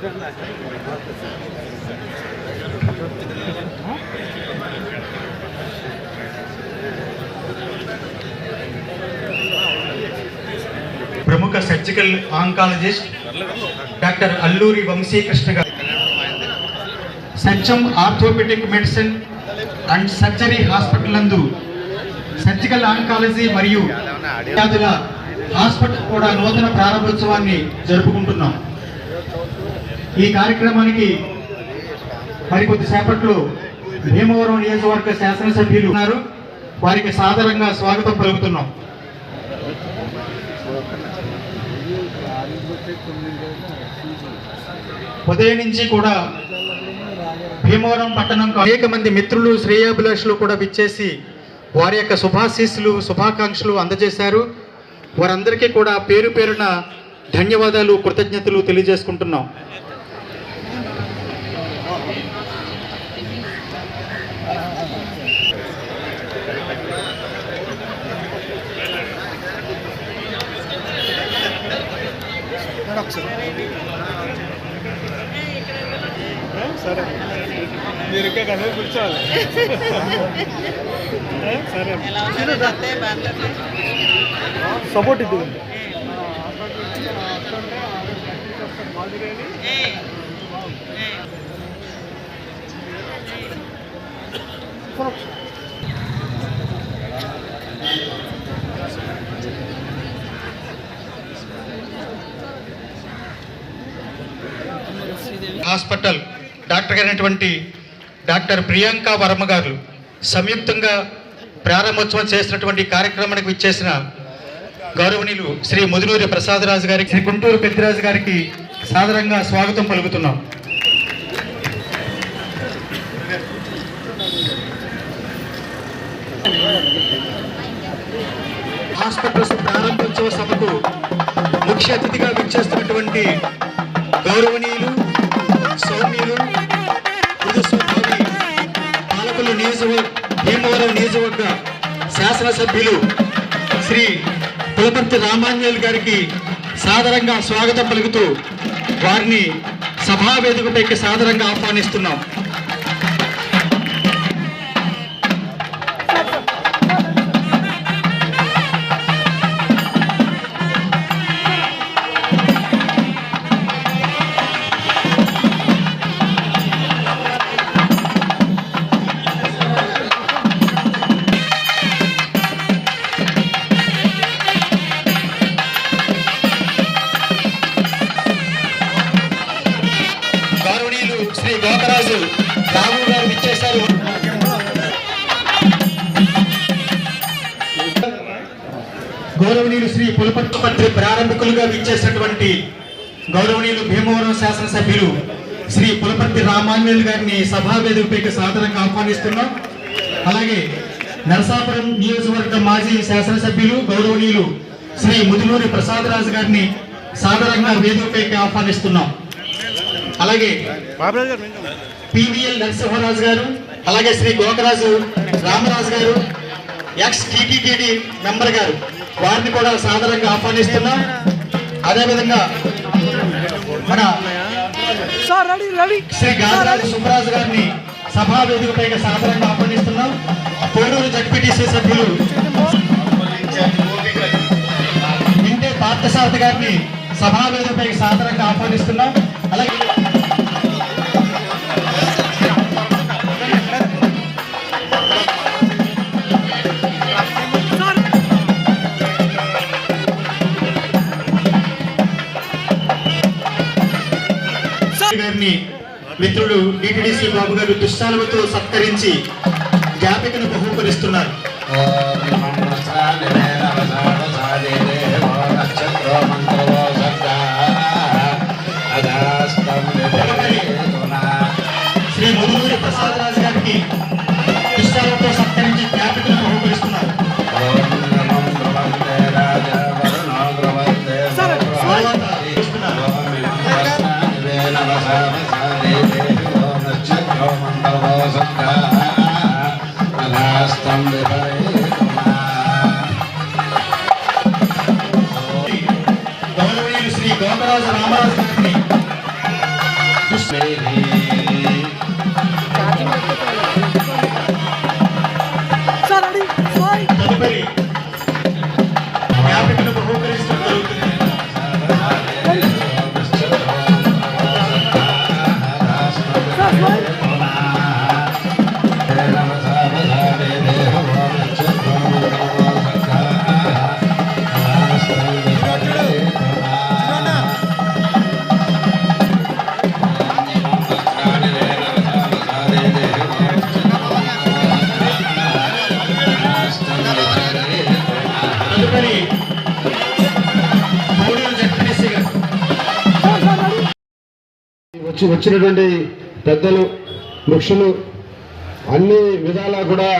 ప్రముఖ surgical oncologist doctor Alluri Vamsikrishna గారు. Satyam orthopedic medicine and surgery hospital నందు surgical oncology మరియు వ్యాధుల హాస్పిటల్ కూడా నూతన ప్రారంభోత్సవాన్ని జరుపుకుంటున్నాం. ఈ కార్యక్రమానికి మరికొద్ది సేపట్లో భీమవరం నియోజకవర్గ శాసనసభ్యులు ఉన్నారు. వారికి సాధారణంగా స్వాగతం పలుకుతున్నాం. ఉదయం నుంచి కూడా భీమవరం పట్టణం అనేక మంది మిత్రులు శ్రేయాభిలాషులు కూడా విచ్చేసి వారి యొక్క శుభాశీస్సులు శుభాకాంక్షలు అందజేశారు. వారందరికీ కూడా పేరు పేరున ధన్యవాదాలు కృతజ్ఞతలు తెలియజేసుకుంటున్నాం. ఇంకా కనుక కూర్చోవాలి? సరే? సపోర్ట్ ఇది. హాస్పిటల్ డాక్టర్ గారైనటువంటి డాక్టర్ ప్రియాంక వర్మ గారు సంయుక్తంగా ప్రారంభోత్సవం చేసినటువంటి కార్యక్రమానికి విచ్చేసిన గౌరవనీయులు శ్రీ ముదునూరి ప్రసాదరాజు గారికి శ్రీ గుంటూరు పెద్దిరాజు గారికి సాదరంగా స్వాగతం పలుకుతున్నాం. హాస్పిటల్స్ ప్రారంభోత్సవ సభకు ముఖ్య అతిథిగా విచ్చేస్తున్నటువంటి గౌరవనీయులు సౌమ్యులు భీమవరం నియోజకవర్గ శాసనసభ్యులు శ్రీ పులపర్తి రామాంజల్ గారికి సాదరంగా స్వాగతం పలుకుతూ వారిని సభా వేదికపైకి సాదరంగా ఆహ్వానిస్తున్నాం. గౌరవనీయులు శ్రీ పులపత్రి ప్రారంభికులుగా విచ్చేసినటువంటి గౌరవనీయులు భీమవరం శాసనసభ్యులు శ్రీ పులపర్తి రామాంజనేయులు గారిని సభా వేదికపైకి సాదరంగా ఆహ్వానిస్తున్నాం. అలాగే నరసాపురం నియోజకవర్గ మాజీ శాసనసభ్యులు గౌరవనీయులు శ్రీ ముదులూరి ప్రసాదరాజు గారిని సాదరంగా వేదికపైకి ఆహ్వానిస్తున్నాం. అలాగే పివిఎల్ నరసింహరాజు గారు అలాగే శ్రీ గోకరాజు రామరాజు గారు ఎక్స్ టీటీటీడీ మెంబర్ గారు. వారిని కూడా సాదరంగా ఆహ్వానిస్తున్నాం. అదేవిధంగా మన శ్రీ గాజరాజు సుబ్బరాజు గారిని సభా వేదికపైకి సాదరంగా ఆహ్వానిస్తున్నాం. కోడూరు జడ్పీటీసీ సభ్యులు ఇంటే పార్థసారథి గారిని సభా వేదికపైకి సాదరంగా ఆహ్వానిస్తున్నాం. అలాగే గారిని మిత్రుడు డిటిడిసి బాబు గారు దుశ్శాలతో సత్కరించి జ్ఞాపికను బహుకరిస్తున్నారు గౌరవనీయులు శ్రీ గోపరాజు రామరాజు గారిని సార్ రెడీ స్మైల్ తదుపరి జ్ఞాపికను బహూకరించడం జరుగుతుంది సార్ వచ్చినటువంటి పెద్దలు వృక్షులు అన్ని విధాలా కూడా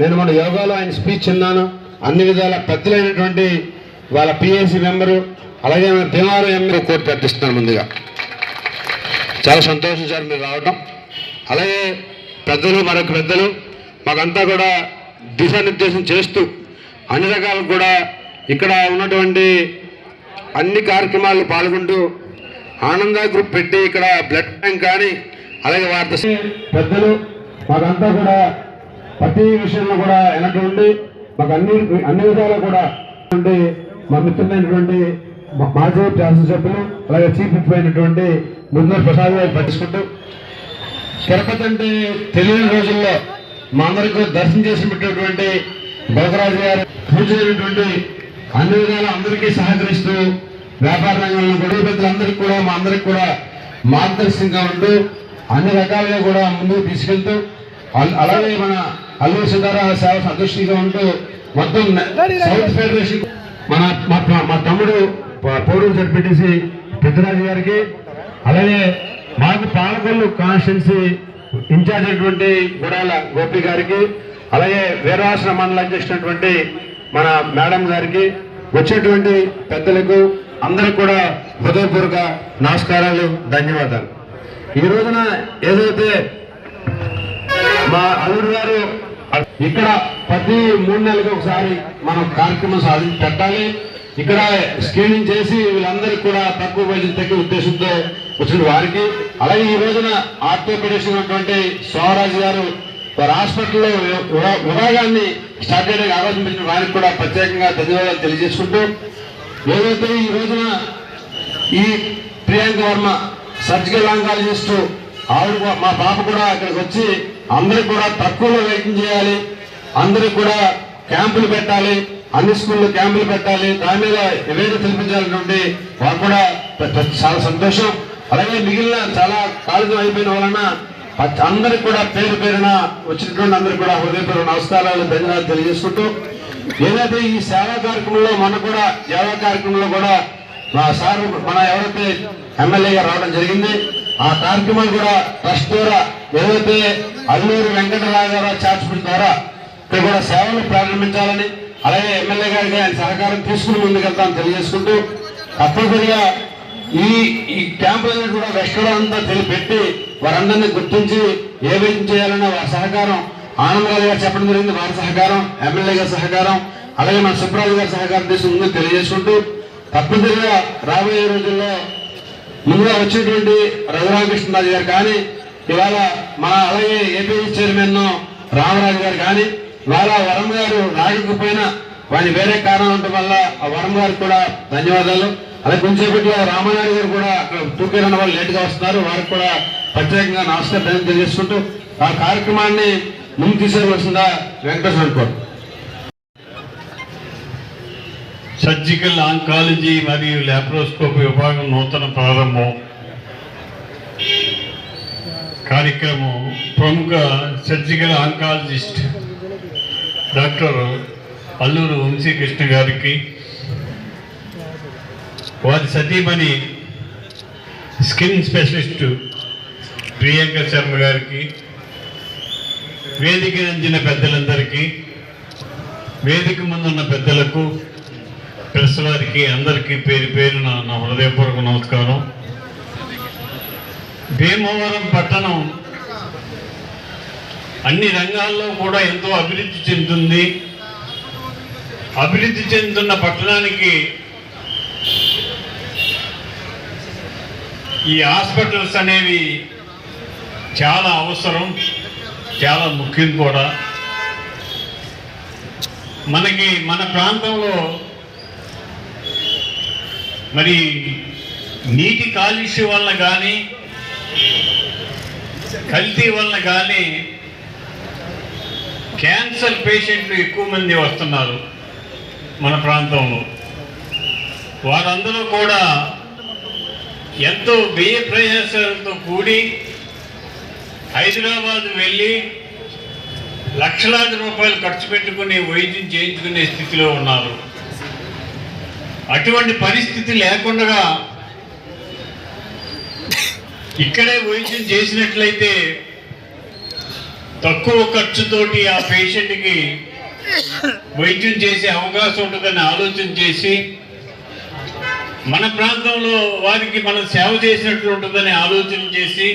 నేను మన యోగాలో ఆయన స్పీచ్ విన్నాను. అన్ని విధాల పెద్దలైనటువంటి వాళ్ళ పిఎస్సి మెంబరు అలాగే మన భీమవరం ఎమ్మెల్యే కోర్టు ప్రార్థిస్తున్నాను ముందుగా. చాలా సంతోషం సార్ మీరు రావటం. అలాగే పెద్దలు మరొక పెద్దలు మాకంతా కూడా దిశానిర్దేశం చేస్తూ అన్ని రకాలు కూడా ఇక్కడ ఉన్నటువంటి అన్ని కార్యక్రమాలు పాల్గొంటూ ఆనంద గ్రూప్ పెట్టి ఇక్కడ బ్లడ్ బ్యాంక్ కానీ అలాగే వారి పెద్దలు మాకంతా కూడా ప్రతి విషయంలో కూడా వెనక ఉండి మాకు అన్ని అన్ని విధాలు కూడా మా మిత్రులైనటువంటి మా- మాజీ శాసనసభ్యులు అలాగే చీఫ్ విప్ అయినటువంటి ముందర ప్రసాద్ గారు పట్టించుకుంటూ తిరుపతి అంటే తెలియని రోజుల్లో మా అందరికీ దర్శనం చేసి పెట్టినటువంటి భోగరాజు గారు పూజ అన్ని విధాలు అందరికీ సహకరిస్తూ వ్యాపార రంగంలో గొడవ పెద్దలందరికీ కూడా మా అందరికి కూడా మార్గదర్శకంగా ఉంటూ అన్ని రకాలుగా కూడా ముందుకు తీసుకెళ్తూ అల్- అలాగే మన అల్లూరు సీతారామ సేవ అధ్యక్షుడిగా ఉంటూ మొత్తం సౌత్ ఫెడరేషన్ మన మా మా తమ్ముడు పౌరులు జడ్పీటీసీ పెద్దరాజు గారికి అలాగే మాకు పాలకొల్లు కాన్స్టిట్యున్సీ ఇన్ఛార్జ్ అయినటువంటి గుడాల గోపి గారికి అలాగే వీరవాసన మండలం చేసినటువంటి మన మేడం గారికి వచ్చేటువంటి పెద్దలకు అందరికి కూడా హృదయపూర్వక నమస్కారాలు ధన్యవాదాలు. ఈ రోజున ఏదైతే మా అల్లుడు గారు ఇక్కడ ప్రతి మూడు నెలలకు ఒకసారి మనం కార్యక్రమం సాధి పెట్టాలి. ఇక్కడ స్క్రీనింగ్ చేసి వీళ్ళందరికీ కూడా తక్కువ వైద్యం తగ్గే ఉద్దేశంతో వచ్చిన వారికి అలాగే ఈ రోజున ఆర్థోపెడిషన్ ఉన్నటువంటి సోమరాజు గారు వారి హాస్పిటల్లో విభాగాన్ని స్టార్ట్ చేయడానికి ఆలోచించిన వారికి కూడా ప్రత్యేకంగా ధన్యవాదాలు తెలియజేసుకుంటూ ఏదైతే ఈ రోజున ఈ ప్రియాంక వర్మ సర్జికల్ ఆంకాలజిస్ట్ ఆవిడ మా పాప కూడా అక్కడికి వచ్చి అందరికి కూడా తక్కువలో వైద్యం చేయాలి. అందరికి కూడా క్యాంపులు పెట్టాలి. అన్ని స్కూల్లో క్యాంపులు పెట్టాలి. దాని మీద నివేదిక తెలిపించాలనుండి వారు కూడా చాలా సంతోషం. అలాగే మిగిలిన చాలా కాలేజీలు అయిపోయిన వలన అందరికి కూడా పేరు పేరున వచ్చినటువంటి అందరికి కూడా హృదయపూర్వ నమస్కారాలు ధన్యవాదాలు తెలియజేసుకుంటూ ఏదైతే ఈ సేవా కార్యక్రమంలో మన కూడా సేవా కార్యక్రమంలో కూడా మా సార్ మన ఎవరైతే ఎమ్మెల్యేగా రావడం జరిగింది ఆ కార్యక్రమాలు కూడా ట్రస్ట్ ద్వారా ఏదైతే అల్లూరు వెంకటరాఘవరావు చార్జ్మెంట్ ద్వారా ఇక్కడ కూడా సేవలు ప్రారంభించాలని అలాగే ఎమ్మెల్యే గారికి ఆయన సహకారం తీసుకుని ముందుకెళ్తామని తెలియజేసుకుంటూ తప్పనిసరిగా ఈ ఈ క్యాంపులను కూడా రెస్టారెంట్ అంతా తెలిపెట్టి వారందరినీ గుర్తించి ఏ వైద్యం చేయాలన్న వారి సహకారం ఆనందరాజు గారు చెప్పడం జరిగింది వారి సహకారం ఎమ్మెల్యే గారి సహకారం అలాగే మన సుబ్రాజు గారి సహకారం తీసుకుందని తెలియజేసుకుంటూ తప్పనిసరిగా రాబోయే రోజుల్లో ముందుగా వచ్చేటువంటి రఘురామకృష్ణరాజు గారు కానీ ఇవాళ మన అలాగే ఏపీ చైర్మన్ రామరాజు గారు కానీ ఇవాళ వరం గారు రాకపోయినా వాని వేరే కారణం ఉండటం వల్ల ఆ వరం గారికి కూడా ధన్యవాదాలు. అలాగే కొంచెంసేపట్లో రామానాయుడు గారు కూడా అక్కడ తూకేరన్న వాళ్ళు లేట్గా వస్తున్నారు. వారికి కూడా ప్రత్యేకంగా నమస్కారం తెలియజేసుకుంటూ ఆ కార్యక్రమాన్ని ముందు తీసుకోవాల్సిందా వెంకటేశ్వర కోరు సర్జికల్ ఆంకాలజీ మరియు ల్యాప్రోస్కోపీ విభాగం నూతన ప్రారంభం. కార్యక్రమం ప్రముఖ surgical oncologist doctor Alluru Vamsikrishna గారికి వారి సతీమణి స్కిన్ స్పెషలిస్టు ప్రియాంక శర్మ గారికి వేదిక నుంచిన పెద్దలందరికీ వేదిక ముందున్న పెద్దలకు ప్రెస్ వారికి అందరికీ పేరు పేరున నా హృదయపూర్వక నమస్కారం. భీమవరం పట్టణం అన్ని రంగాల్లో కూడా ఎంతో అభివృద్ధి చెందుతుంది. అభివృద్ధి చెందుతున్న పట్టణానికి ఈ హాస్పిటల్స్ అనేవి చాలా అవసరం. చాలా ముఖ్యం కూడా. మనకి మన ప్రాంతంలో మరి నీటి కాలుష్యం వల్ల కానీ కల్తీ వల్ల కానీ క్యాన్సర్ పేషెంట్లు ఎక్కువ మంది వస్తున్నారు మన ప్రాంతంలో. వారందరూ కూడా ఎంతో వ్యయ ప్రయాసాలతో కూడి హైదరాబాద్ వెళ్ళి లక్షలాది రూపాయలు ఖర్చు పెట్టుకుని వైద్యం చేయించుకునే స్థితిలో ఉన్నారు. అటువంటి పరిస్థితి లేకుండా ఇక్కడే వైద్యం చేసినట్లయితే తక్కువ ఖర్చుతోటి ఆ పేషెంట్కి వైద్యం చేసే అవకాశం ఉంటుందని ఆలోచన చేసి మన ప్రాంతంలో వారికి మనం సేవ చేసినట్లు ఉంటుందని ఆలోచన చేసి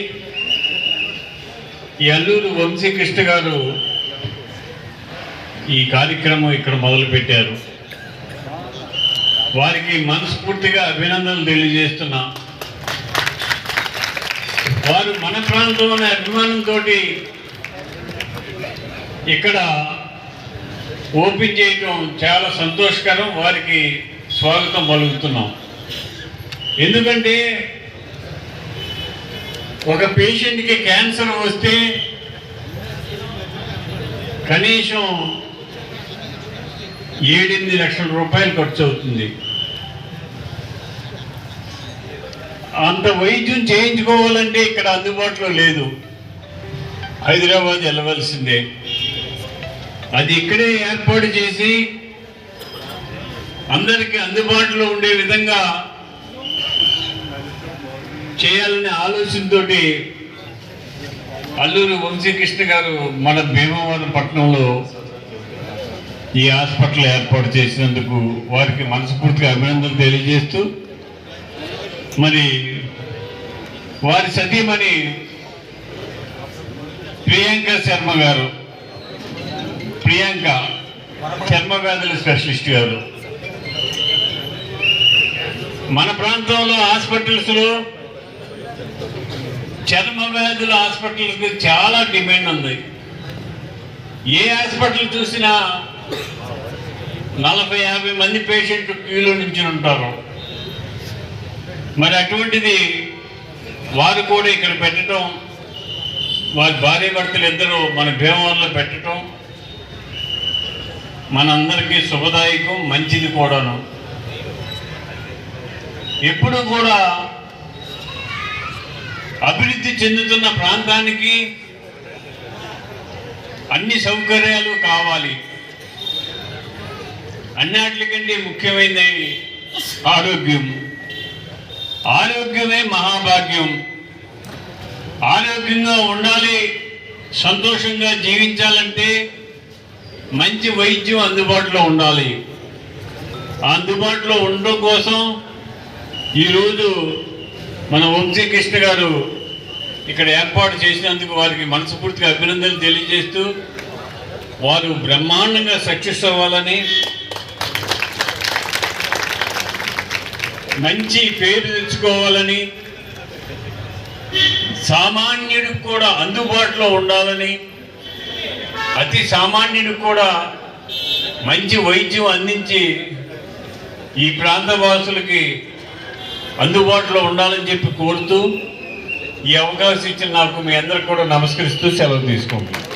ఈ అల్లూరు వంశీకృష్ణ గారు ఈ కార్యక్రమం ఇక్కడ మొదలుపెట్టారు. వారికి మనస్ఫూర్తిగా అభినందనలు తెలియజేస్తున్నా. వారు మన ప్రాంతంలోని అభిమానంతో ఇక్కడ ఓపెన్ చేయటం చాలా సంతోషకరం. వారికి స్వాగతం పలుకుతున్నాం. ఎందుకంటే ఒక పేషెంట్కి క్యాన్సర్ వస్తే కనీసం ఏడెనిమిది లక్షల రూపాయలు ఖర్చు అవుతుంది. అంత వైద్యం చేయించుకోవాలంటే ఇక్కడ అందుబాటులో లేదు. హైదరాబాద్ వెళ్ళవలసిందే. అది ఇక్కడే ఏర్పాటు చేసి అందరికీ అందుబాటులో ఉండే విధంగా చేయాలనే ఆలోచనతోటి అల్లూరు వంశీకృష్ణ గారు మన భీమవరం పట్టణంలో ఈ హాస్పిటల్ ఏర్పాటు చేసినందుకు వారికి మనస్ఫూర్తిగా అభినందనలు తెలియజేస్తూ మరి వారి సతీమణి ప్రియాంక శర్మ గారు ప్రియాంక చర్మ వ్యాధుల స్పెషలిస్ట్ గారు. మన ప్రాంతంలో హాస్పిటల్స్లో చర్మ వ్యాధుల హాస్పిటల్కి చాలా డిమాండ్ ఉంది. ఏ హాస్పిటల్ చూసినా నలభై యాభై మంది పేషెంట్ క్యూలో నుంచి ఉంటారు. మరి అటువంటిది వారు కూడా ఇక్కడ పెట్టడం వారి భార్య భర్తలు ఇద్దరు మన భీమవరంలో పెట్టడం మనందరికీ శుభదాయకం మంచిది కూడాను. ఎప్పుడు కూడా అభివృద్ధి చెందుతున్న ప్రాంతానికి అన్ని సౌకర్యాలు కావాలి. అన్నిటికంటే ముఖ్యమైనది ఆరోగ్యం. ఆరోగ్యమే మహాభాగ్యం. ఆరోగ్యంగా ఉండాలి సంతోషంగా జీవించాలంటే మంచి వైద్యం అందుబాటులో ఉండాలి. అందుబాటులో ఉండడం కోసం ఈరోజు మన వంశీకృష్ణ గారు ఇక్కడ ఏర్పాటు చేసినందుకు వారికి మనస్ఫూర్తిగా అభినందనలు తెలియజేస్తూ వారు బ్రహ్మాండంగా సక్సెస్ అవ్వాలని మంచి పేరు తెచ్చుకోవాలని సామాన్యుడికి కూడా అందుబాటులో ఉండాలని అతి సామాన్యుడికి కూడా మంచి వైద్యం అందించి ఈ ప్రాంత వాసులకి అందుబాటులో ఉండాలని చెప్పి కోరుతూ ఈ అవకాశం ఇచ్చిన నాకు మీ అందరికి కూడా నమస్కరిస్తూ సెలవు తీసుకుంటున్నాను